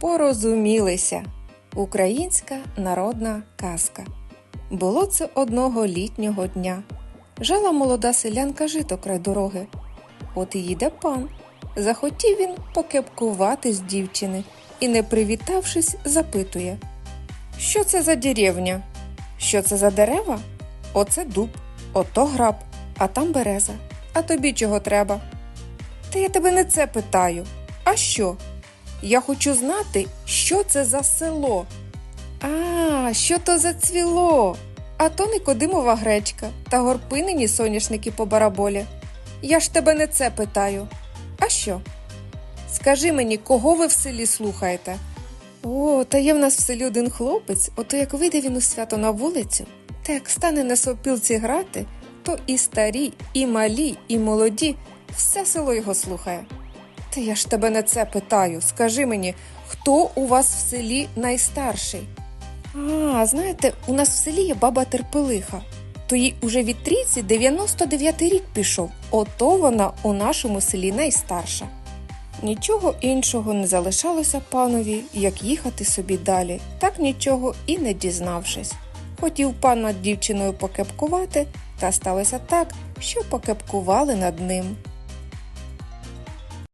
Порозумілися. Українська народна казка. Було це одного літнього дня. Жила молода селянка жито край дороги. От і їде пан. Захотів він покепкувати з дівчини і, не привітавшись, запитує: Що це за деревня? Що це за дерева? Оце дуб, ото граб, а там береза. А тобі чого треба? Та я тебе не це питаю. А що? Я хочу знати, що це за село. А, що то за цвіло? А то Никодимова гречка та горпинині соняшники по бараболі. Я ж тебе не це питаю. А що? Скажи мені, кого ви в селі слухаєте? О, та є в нас в селі один хлопець, ото як вийде він у свято на вулицю, та як стане на сопілці грати, то і старі, і малі, і молоді, все село його слухає. Та я ж тебе не це питаю. Скажи мені, хто у вас в селі найстарший? А, знаєте, у нас в селі є баба терпелиха. То їй уже від трійці 99 рік пішов. Ото вона у нашому селі найстарша. Нічого іншого не залишалося панові, як їхати собі далі, так нічого і не дізнавшись. Хотів пан над дівчиною покепкувати, та сталося так, що покепкували над ним.